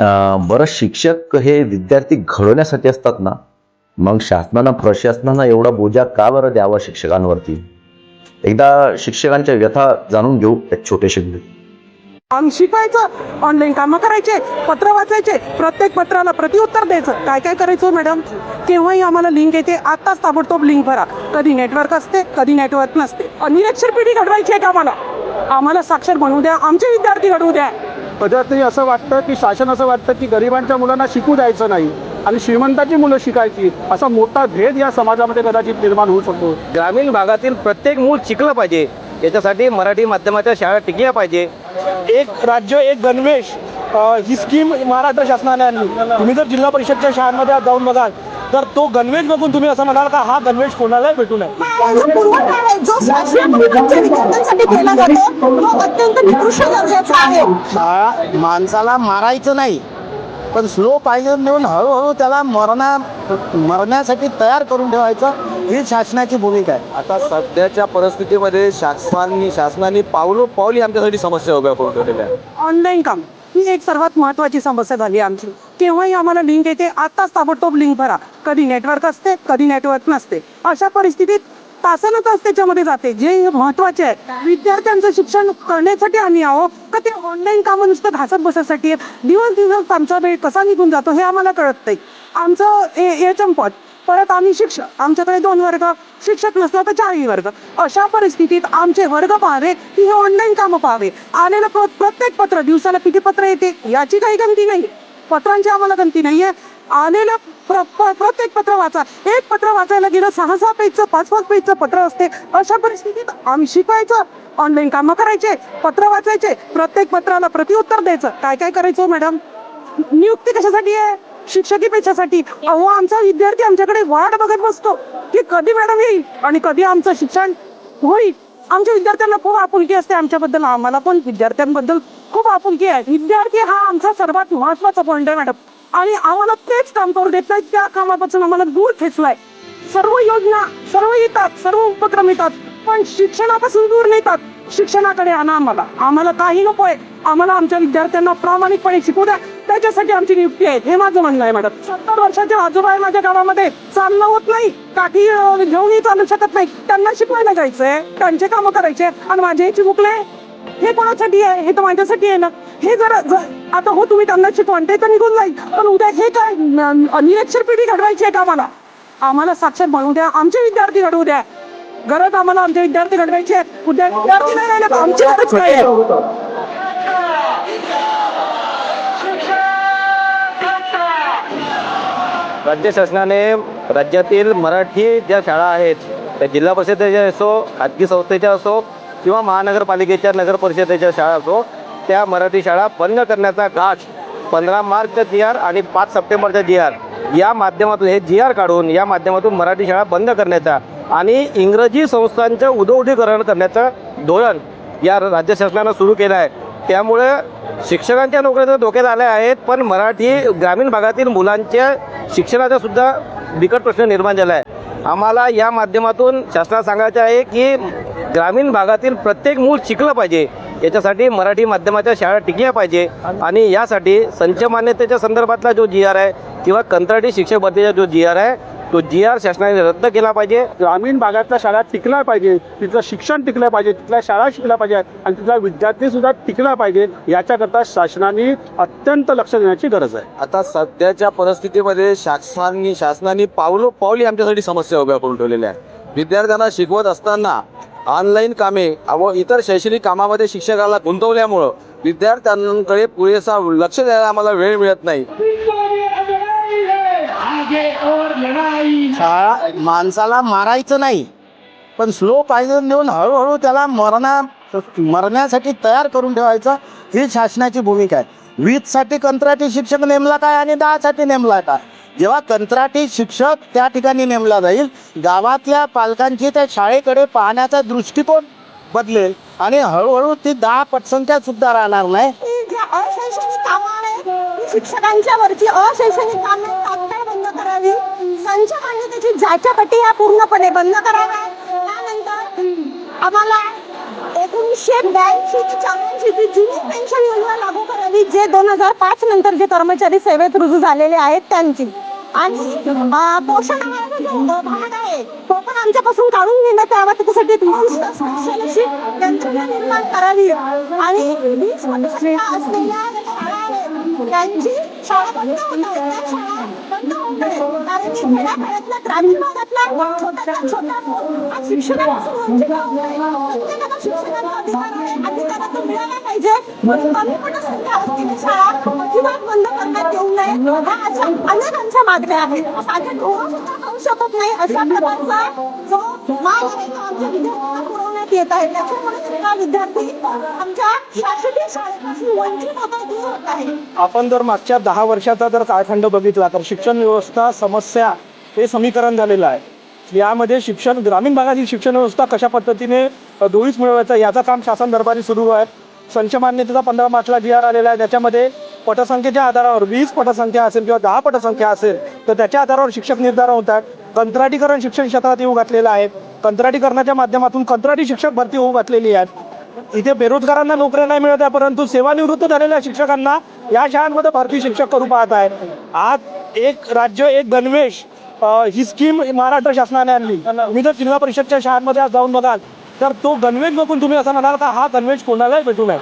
बरं शिक्षक हे विद्यार्थी घडवण्यासाठी असतात ना? मग शासनानं प्रशासनानं एवढा बोजा का बरं द्यावा शिक्षकांवरती? एकदा शिक्षकांच्या व्यथा जाणून घेऊ एक शब्द आम्ही शिकायचं ऑनलाईन कामं करायचे पत्र वाचायचे प्रत्येक पत्राला प्रतिउत्तर द्यायचं. काय काय करायचं हो, मॅडम केव्हाही आम्हाला लिंक येते आत्ताच ताबडतोब लिंक भरा. कधी नेटवर्क असते कधी नेटवर्क नसते. निरक्षर पिढी घडवायची आहे का आम्हाला? आम्हाला साक्षर बनवू द्या आमचे विद्यार्थी घडवू द्या. कधीतरी असं वाटतं की शासन असं वाटतं की गरिबांच्या मुलांना शिकू द्यायचं नाही आणि श्रीमंताची मुलं शिकायची. असा मोठा भेद या समाजामध्ये कदाचित निर्माण होऊ शकतो. ग्रामीण भागातील प्रत्येक मूल शिकलं पाहिजे. याच्यासाठी मराठी माध्यमाच्या शाळा टिकल्या पाहिजे. एक राज्य एक गणवेश ही स्कीम महाराष्ट्र शासनाने आणली. तुम्ही जर जिल्हा परिषदच्या शाळांमध्ये जाऊन बघाल तर तो गणवेश बघून तुम्ही असं म्हणाल का हा गणवेश कोणालाही भेटू नये. पुरवठा आहे जो शासकीय मुलांच्या विद्यार्थ्यांसाठी केला जातो तो अत्यंत निकृष्ट दर्जाचा आहे. शाळा माणसाला मारायचं नाही पण स्लो पाहिजे नेऊन हळूहळू त्याला मरणा मरण्यासाठी तयार करून ठेवायचं ही शासनाची भूमिका आहे. आता सध्याच्या परिस्थितीमध्ये शासनाने शासनाने पावलो पावली आमच्यासाठी समस्या उभ्या करून ठेवलेल्या आहेत. ऑनलाईन काम. ही एक सर्वात महत्वाची समस्या झाली आमची. केव्हाही आम्हाला लिंक येते आत्ताच ताबडतोब लिंक भरा. कधी नेटवर्क असते कधी नेटवर्क नसते. अशा परिस्थितीत तासन तास त्याच्यामध्ये जाते. जे महत्त्वाचे आहे विद्यार्थ्यांचं शिक्षण करण्यासाठी आम्ही आहो का ते ऑनलाईन कामं नुसतं घासत बसायसाठी दिवस दिवस आमचा वेळ कसा निघून जातो हे आम्हाला कळत नाही. आमचं ए हे चंपत परत आम्ही शिक्षक आमच्याकडे दोन वर्ग शिक्षक नसला तर चारही वर्ग. अशा परिस्थितीत आमचे वर्ग पाहावे की हे ऑनलाईन कामं पाहावे. आलेलं प्र- प्रत्येक पत्र दिवसाला किती पत्र येते याची काही गमती नाही पत्रांची आम्हाला गमती आहे आलेलं प्र- प- प्रत्येक पत्र वाचा. एक पत्र वाचायला गेलं सहा सहा पेजचं पाच पाच पेजचं पत्र असते. अशा परिस्थितीत आम्ही शिकायचं ऑनलाईन कामं करायचे पत्र वाचायचे. प्रत्येक पत्राला प्रतिउत्तर द्यायचं. काय काय करायचं हो, मॅडम नियुक्ती कशासाठी आहे? शिक्षकी पेशासाठी. अहो आमचा विद्यार्थी आमच्याकडे वाट बघत बसतो. की कधी मॅडम येईल आणि कधी आमचं शिक्षण होईल. आमच्या विद्यार्थ्यांना खूप आपुलकी असते आमच्याबद्दल. आम्हाला पण विद्यार्थ्यांबद्दल खूप आपुलकी आहे. विद्यार्थी हा आमचा सर्वात महत्त्वाचा पॉईंट आहे मॅडम. आणि आम्हाला तेच काम करू देत नाही त्या कामापासून आम्हाला दूर खेचलाय. सर्व योजना सर्व येतात सर्व उपक्रम येतात पण शिक्षणापासून दूर नेतात. शिक्षणाकडे आणा आम्हाला. आम्हाला काही नकोय. आम्हाला आमच्या विद्यार्थ्यांना प्रामाणिकपणे शिकू द्या. त्याच्यासाठी आमची नियुक्ती आहे. हे माझं म्हणणं आहे मॅडम. सत्तर वर्षाचे आजोबा आहे माझ्या गावामध्ये चालणं होत नाही. काठी घेऊनही चालू शकत नाही. त्यांना शिकवायला जायचंय. त्यांचे कामं करायचे. आणि माझे चिमुकले. हे कोणासाठी आहे? हे तर माझ्यासाठी आहे ना. हे जरा जर- आता हो तुम्ही त्यांना शिकवण ते तर निघून जाईल. पण उद्या हे काय? निरक्षर पिढी घडवायची आहे का आम्हाला? आम्हाला साक्षर बनवू द्या. आमचे विद्यार्थी घडवू द्या. गरज आम्हाला आमचे विद्यार्थी घडवायचे आहेत. उद्या विद्यार्थी नाही राहिले. आमची गरज काय आहे राज्य शासनाने राज्यातील मराठी ज्या शाळा आहेत त्या जिल्हा परिषदेच्या असो खाजगी संस्थेच्या असो किंवा महानगरपालिकेच्या नगर परिषदेच्या शाळा असो त्या मराठी शाळा बंद करण्याचा घाट पंधरा मार्चचा जी आर आणि पाच सप्टेंबरचा जी आर या माध्यमातून हे जी आर काढून या माध्यमातून मराठी शाळा बंद करण्याचा आणि इंग्रजी संस्थांचं उदोउदीकरण करण्याचं धोरण या राज्य शासनानं सुरू केलं आहे. त्यामुळे शिक्षकांच्या नोकऱ्या तर धोक्यात आल्या आहेत पण मराठी ग्रामीण भागातील मुलांच्या शिक्षणाचा सुद्धा बिकट प्रश्न निर्माण झाला आहे. आम्हाला या माध्यमातून शासनाला सांगायचं आहे की ग्रामीण भागातील प्रत्येक मूल शिकलं पाहिजे. याच्यासाठी मराठी माध्यमाच्या शाळा टिकल्या पाहिजे. आणि यासाठी संच मान्यतेच्या संदर्भातला जो जी आर आहे किंवा कंत्राटी शिक्षक भरतीचा जो जी आर आहे तो जी आर शासनाने रद्द केला पाहिजे. ग्रामीण भागातल्या शाळा टिकल्या पाहिजे. तिथलं शिक्षण टिकलं पाहिजे. तिथल्या शाळा शिकल्या पाहिजे. आणि तिथला विद्यार्थी सुद्धा टिकला पाहिजे. याच्याकरता शासनाने अत्यंत लक्ष देण्याची गरज आहे. आता सध्याच्या परिस्थितीमध्ये शासनाने शासनाने पावलो पावली आमच्यासाठी समस्या उभ्या करून ठेवलेल्या आहे विद्यार्थ्यांना शिकवत असताना ऑनलाईन कामे व इतर शैक्षणिक कामामध्ये शिक्षकाला गुंतवल्यामुळं विद्यार्थ्यांकडे पुरेसा लक्ष द्यायला आम्हाला वेळ मिळत नाही. शाळा माणसाला मारायचं नाही पण स्लो पाहिजे नेऊन हळूहळू त्याला मरणा मरण्यासाठी तयार करून ठेवायचं ही शासनाची भूमिका आहे. वीजसाठी कंत्राटी शिक्षक नेमला काय आणि दहासाठी नेमला काय? जेव्हा कंत्राटी शिक्षक त्या ठिकाणी नेमला जाईल गावातल्या पालकांची त्या शाळेकडे पाहण्याचा दृष्टिकोन बदलेल आणि हळूहळू ती दहा पटसंख्या सुद्धा राहणार नाही. ही शिक्षकांच्या वरची अशैक्षणिक कामे तात्काळ बंद करावी. त्यांच्या संच मान्यतेची जाच्यापट्टी ह्या पूर्णपणे बंद कराव्या त्यानंतर आम्हाला एकोणीसशे ब्याऐंशी ते चौऱ्याऐंशी आमची जुनी पेन्शन योजना लागू करावी जे दोन हजार पाच नंतर जे कर्मचारी सेवेत रुजू झालेले आहेत त्यांची. आणि पोषण भाग आहे तो पण आमच्यापासून काढून घेण्यात यावा. त्याच्यासाठी यंत्रणा निर्माण करावी. आणि वीस असलेल्या शाळा त्यांची शाळा बंद होत मिळाला पाहिजे. बंद करण्यात येऊ नये. अशा अनेकांच्या मागण्या आहेत. साध्या सुद्धा खाऊ शकत नाही. अशा प्रकारचा जो माल आहे तो आमच्या विद्यार्थ्यांना येत आहेत त्याच्यामुळे सुद्धा विद्यार्थी आमच्या शासकीय शाळेपासून वंचित होता दूर होत आहे. आपण जर मागच्या दहा वर्षाचा जर काळखंड बघितला तर शिक्षण व्यवस्था समस्या हे समीकरण झालेलं आहे. यामध्ये शिक्षण ग्रामीण भागातील शिक्षण व्यवस्था कशा पद्धतीने दोळीच मिळवायचा मिळवायचं याचं काम शासन दरबारी सुरू आहे. संच मान्यतेचा पंधरा मार्चला जी आर आलेला आहे त्याच्यामध्ये पटसंख्येच्या आधारावर वीस पटसंख्या असेल किंवा दहा पटसंख्या असेल तर त्याच्या आधारावर शिक्षक निर्धारण होतात कंत्राटीकरण शिक्षण क्षेत्रात येऊ घातलेलं आहे. कंत्राटीकरणाच्या माध्यमातून कंत्राटी शिक्षक भरती होऊ घातलेली आहेत. इथे बेरोजगारांना नोकऱ्या नाही मिळत आहे परंतु सेवानिवृत्त झालेल्या शिक्षकांना या शाळांमध्ये भरती शिक्षक करू पाहत आहेत आज एक राज्य एक गणवेश ही स्कीम महाराष्ट्र शासनाने आणली. तुम्ही जर जिल्हा परिषदच्या शाळांमध्ये आज जाऊन बघाल. तर तो गणवेश बघून तुम्ही असं म्हणाल का हा गणवेश कोणालाही भेटू नये?